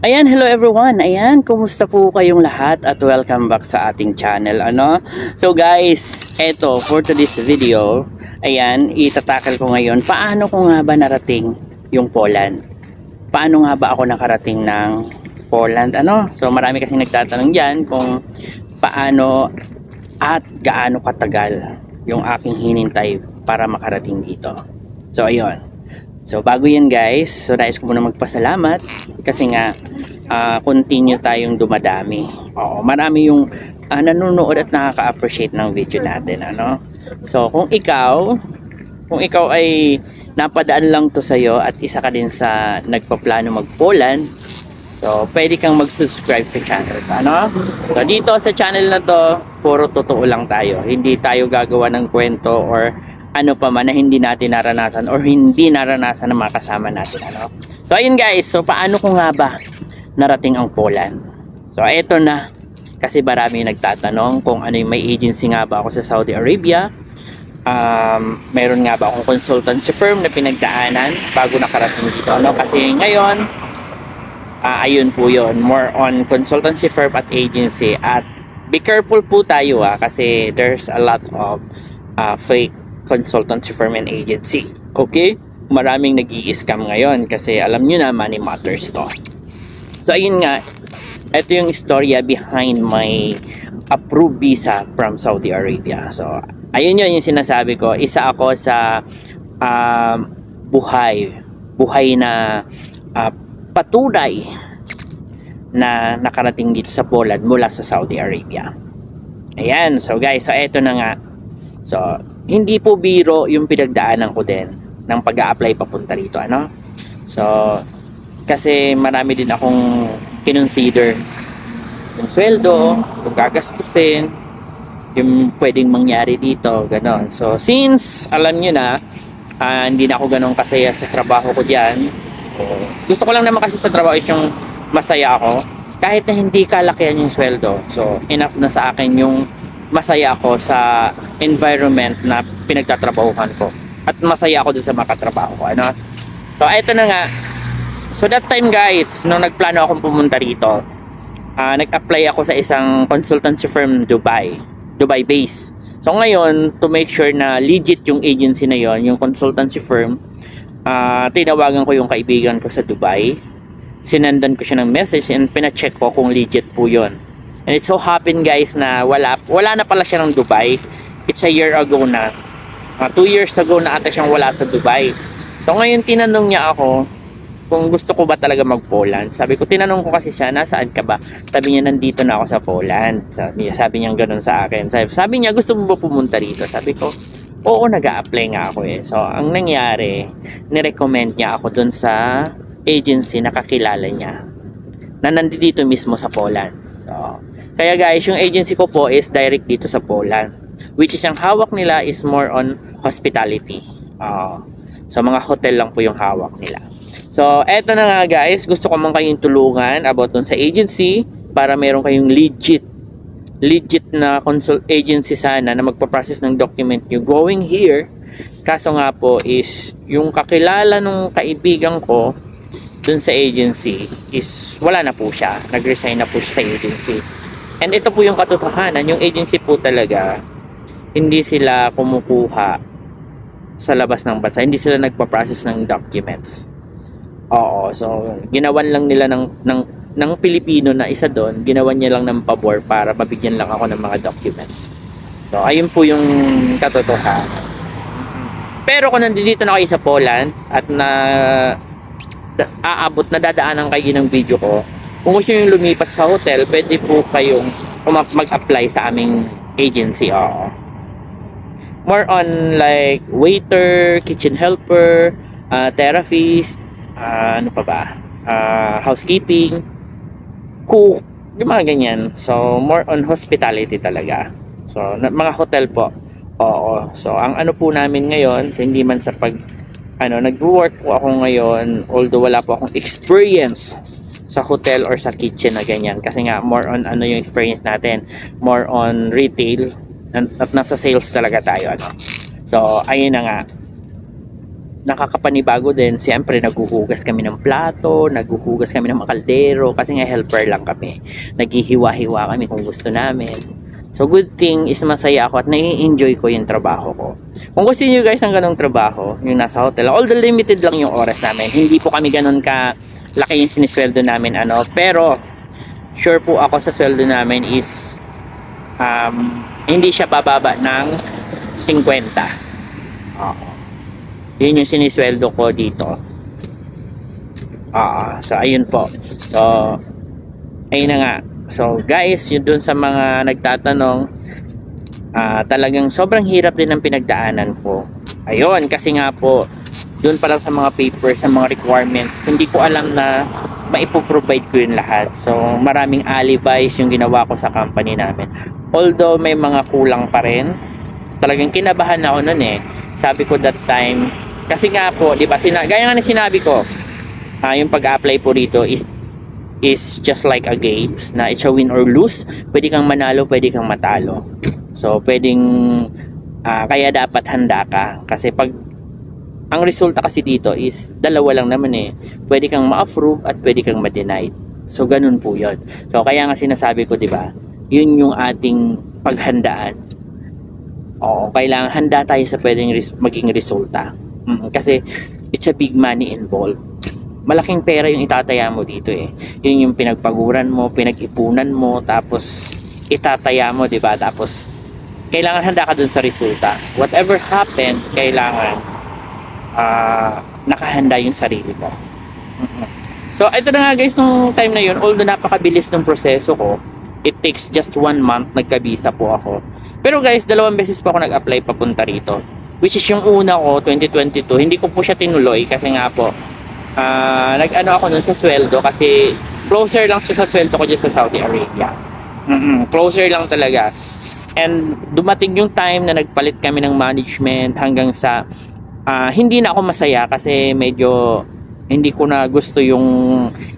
Ayan, hello everyone. Ayan, kumusta po kayong lahat at welcome back sa ating channel, ano? So guys, eto for today's video, ayan, itatakal ko ngayon, paano ko nga ba narating yung Poland? Paano nga ba ako nakarating ng Poland, ano? So marami kasing nagtatanong diyan kung paano at gaano katagal yung aking hinintay para makarating dito. So ayun. So bago yan guys, so nais ko muna magpasalamat kasi nga ah, continue tayong dumadami. Oo, marami yung ah, nanonood at nakaka-appreciate ng video natin, ano? So kung ikaw, kung ikaw ay napadaan lang to sa'yo at isa ka din sa nagpaplano mag-Poland, so pwede kang mag-subscribe sa channel ano? So dito sa channel na to, puro totoo lang tayo. Hindi tayo gagawa ng kwento or ano pa man na hindi natin naranasan or hindi naranasan ng mga kasama natin ano. So ayun guys, so paano ko nga ba narating ang Poland? So eto na kasi marami nagtatanong kung ano yung may agency nga ba ako sa Saudi Arabia. Um, meron nga ba akong consultancy firm na pinagdaanan bago nakarating dito ano kasi ngayon ah, ayun po yon more on consultancy firm at agency at be careful po tayo ah kasi there's a lot of ah, fake consultancy firm and agency. Okay? Maraming nag scam ngayon kasi alam nyo na money matters to. So ayun nga, ito yung istorya behind my approved visa from Saudi Arabia. So ayun yun yung sinasabi ko. Isa ako sa um, buhay, buhay na uh, patunay na nakarating dito sa Poland mula sa Saudi Arabia. Ayan, so guys, so eto na nga. So, hindi po biro yung pinagdaanan ko din ng pag apply papunta rito, ano? So, kasi marami din akong kinonsider yung sweldo, yung gagastusin, yung pwedeng mangyari dito, ganon. So, since alam nyo na, ah, hindi na ako ganon kasaya sa trabaho ko dyan, gusto ko lang naman kasi sa trabaho is yung masaya ako, kahit na hindi kalakihan yung sweldo. So, enough na sa akin yung masaya ako sa environment na pinagtatrabahuhan ko. At masaya ako dun sa makatrabaho ko. Ano? So, eto na nga. So, that time guys, nung nagplano akong pumunta rito, ah, nag-apply ako sa isang consultancy firm Dubai. Dubai base. So, ngayon, to make sure na legit yung agency na yon yung consultancy firm, ah, tinawagan ko yung kaibigan ko sa Dubai. Sinendan ko siya ng message and pina-check ko kung legit po yon And it so happened guys na wala, wala na pala siya ng Dubai. It's a year ago na. Uh, two years ago na ata siyang wala sa Dubai. So ngayon tinanong niya ako kung gusto ko ba talaga mag-Poland. Sabi ko, tinanong ko kasi siya, nasaan ka ba? Sabi niya, nandito na ako sa Poland. Sabi, sabi niya ganun sa akin. Sabi, sabi niya, gusto mo ba pumunta rito? Sabi ko, oo, nag apply nga ako eh. So, ang nangyari, nirecommend niya ako dun sa agency na kakilala niya na nandito mismo sa Poland. So, kaya guys, yung agency ko po is direct dito sa Poland. Which is yung hawak nila is more on hospitality. Uh, so, mga hotel lang po yung hawak nila. So, eto na nga guys, gusto ko man kayong tulungan about dun sa agency para meron kayong legit legit na consult agency sana na magpa-process ng document nyo going here. Kaso nga po is yung kakilala nung kaibigan ko dun sa agency is wala na po siya. Nag-resign na po siya sa agency. And ito po yung katotohanan. Yung agency po talaga hindi sila kumukuha sa labas ng bansa. Hindi sila nagpa-process ng documents. Oo. So, ginawan lang nila ng, ng, ng Pilipino na isa doon. Ginawan niya lang ng pabor para mabigyan lang ako ng mga documents. So, ayun po yung katotohanan. Pero kung nandito na kayo sa Poland at na aabot na dadaanan kayo ng video ko, kung gusto nyo lumipat sa hotel, pwede po kayong mag-apply sa aming agency. Oo. More on like waiter, kitchen helper, uh, therapist, ah, ano pa ba? Ah, housekeeping, cook, yung mga ganyan. So, more on hospitality talaga. So, mga hotel po. Oo. So, ang ano po namin ngayon, sa hindi man sa pag ano, nag-work po ako ngayon, although wala po akong experience sa hotel or sa kitchen na ganyan. Kasi nga, more on ano yung experience natin. More on retail. At, nasa sales talaga tayo. Ano. So, ayun na nga. nakakapanibago din. Siyempre, naghuhugas kami ng plato, naghuhugas kami ng mga kaldero, kasi nga helper lang kami. Naghihiwa-hiwa kami kung gusto namin. So, good thing is masaya ako at nai-enjoy ko yung trabaho ko. Kung gusto niyo guys ng ganong trabaho, yung nasa hotel, although limited lang yung oras namin, hindi po kami ganon ka laki yung sinisweldo namin, ano, pero, sure po ako sa sweldo namin is, um, hindi siya bababa ng 50. Oo. Yun yung sinisweldo ko dito. Ah, so ayun po. So ayun na nga. So guys, yun dun sa mga nagtatanong, ah talagang sobrang hirap din ang pinagdaanan ko. Ayun, kasi nga po, doon pa lang sa mga papers, sa mga requirements, hindi ko alam na maipoprovide ko yun lahat. So, maraming alibis yung ginawa ko sa company namin. Although may mga kulang pa rin, talagang kinabahan ako noon eh. Sabi ko that time, kasi nga po, di ba, sina- gaya nga na sinabi ko, ah yung pag-apply po dito is is just like a games na it's a win or lose. Pwede kang manalo, pwede kang matalo. So, pwedeng ah, kaya dapat handa ka kasi pag ang resulta kasi dito is dalawa lang naman eh. Pwede kang ma-approve at pwede kang ma-deny. So, ganun po yun. So, kaya nga sinasabi ko, di ba, yun yung ating paghandaan. Oo, kailangan handa tayo sa pwedeng res- maging resulta. Mm, kasi it's a big money involved. Malaking pera yung itataya mo dito eh. Yun yung pinagpaguran mo, pinag-ipunan mo, tapos itataya mo, di ba? Tapos kailangan handa ka dun sa resulta. Whatever happened, kailangan ah nakahanda yung sarili mo. So, ito na nga guys, nung time na yun, although napakabilis ng proseso ko, it takes just one month, nagka-visa po ako. Pero guys, dalawang beses pa ako nag-apply papunta rito. Which is yung una ko, 2022, hindi ko po siya tinuloy kasi nga po, ah nag-ano ako nun sa sweldo kasi closer lang siya sa sweldo ko dyan sa Saudi Arabia. mm Closer lang talaga. And dumating yung time na nagpalit kami ng management hanggang sa ah, hindi na ako masaya kasi medyo hindi ko na gusto yung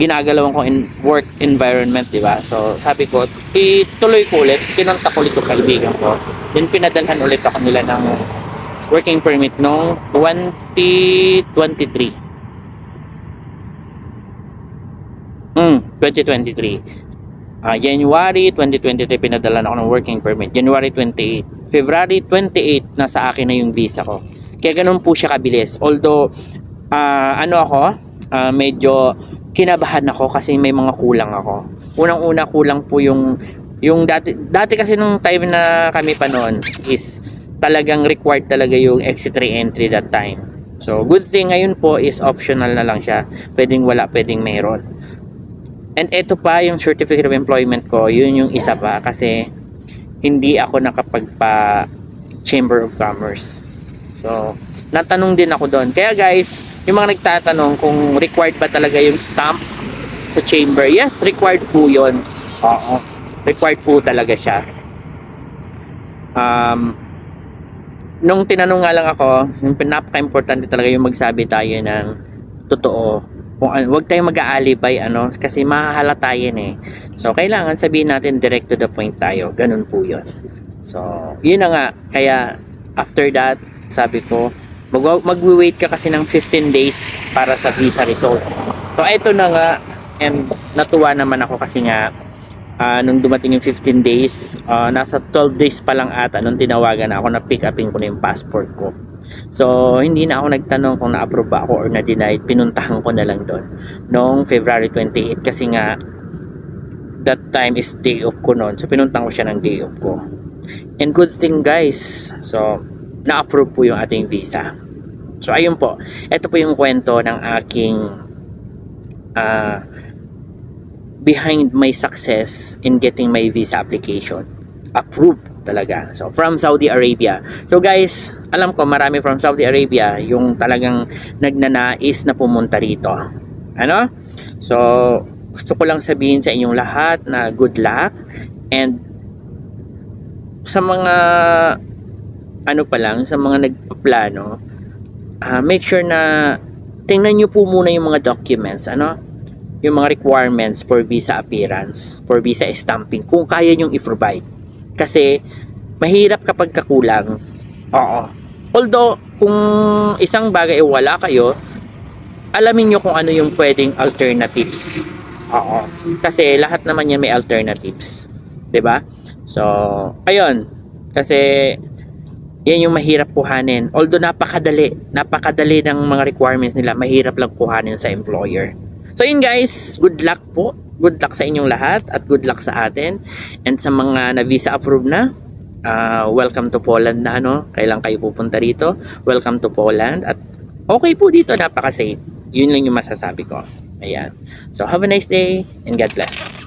ginagalawan ko in work environment, di ba? So, sabi ko, ituloy ko ulit, kinontak ulit yung kaibigan ko. Then, pinadalhan ulit ako nila ng working permit noong 2023. Mm, 2023. Ah, January 2023 pinadala ako ng working permit. January 28. February 28 nasa akin na yung visa ko. Kaya ganun po siya kabilis. Although ah, ano ako, ah, medyo kinabahan ako kasi may mga kulang ako. Unang-una kulang po yung yung dati dati kasi nung time na kami pa noon is talagang required talaga yung exit re-entry that time. So good thing ngayon po is optional na lang siya. Pwedeng wala, pwedeng meron. And ito pa yung certificate of employment ko, yun yung isa pa kasi hindi ako nakapagpa Chamber of Commerce. So, natanong din ako doon. Kaya guys, yung mga nagtatanong kung required ba talaga yung stamp sa chamber, yes, required po yun. Oo. Required po talaga siya. Um, nung tinanong nga lang ako, yung pinaka-importante talaga yung magsabi tayo ng totoo kung ano, wag tayong mag-aalibay ano kasi mahahalata yan eh. So kailangan sabihin natin direct to the point tayo. Ganun po 'yon. So, yun na nga kaya after that, sabi ko mag- magwi-wait ka kasi ng 15 days para sa visa result. So eto na nga and natuwa naman ako kasi nga ah, nung dumating yung 15 days, ah, nasa 12 days pa lang ata nung tinawagan na ako na pick upin ko na yung passport ko. So, hindi na ako nagtanong kung na-approve ba ako or na-denied. Pinuntahan ko na lang doon. Noong February 28 kasi nga that time is day off ko noon. So, pinuntahan ko siya ng day off ko. And good thing guys. So, na-approve po yung ating visa. So, ayun po. Ito po yung kwento ng aking ah behind my success in getting my visa application approved talaga. So, from Saudi Arabia. So, guys, alam ko marami from Saudi Arabia yung talagang nagnanais na pumunta rito. Ano? So, gusto ko lang sabihin sa inyong lahat na good luck and sa mga ano pa lang, sa mga nagpaplano, ah, make sure na tingnan nyo po muna yung mga documents, ano? Yung mga requirements for visa appearance, for visa stamping, kung kaya nyong i-provide. Kasi, mahirap kapag kakulang. Oo. Although, kung isang bagay ay wala kayo, alamin nyo kung ano yung pwedeng alternatives. Oo. Kasi lahat naman yan may alternatives. ba? So, ayun. Kasi, yan yung mahirap kuhanin. Although napakadali, napakadali ng mga requirements nila, mahirap lang kuhanin sa employer. So yun guys, good luck po. Good luck sa inyong lahat at good luck sa atin. And sa mga na visa approved na, ah, welcome to Poland na ano, kailan kayo pupunta rito. Welcome to Poland at okay po dito, napaka-safe. Yun lang yung masasabi ko. Ayan. So have a nice day and God bless.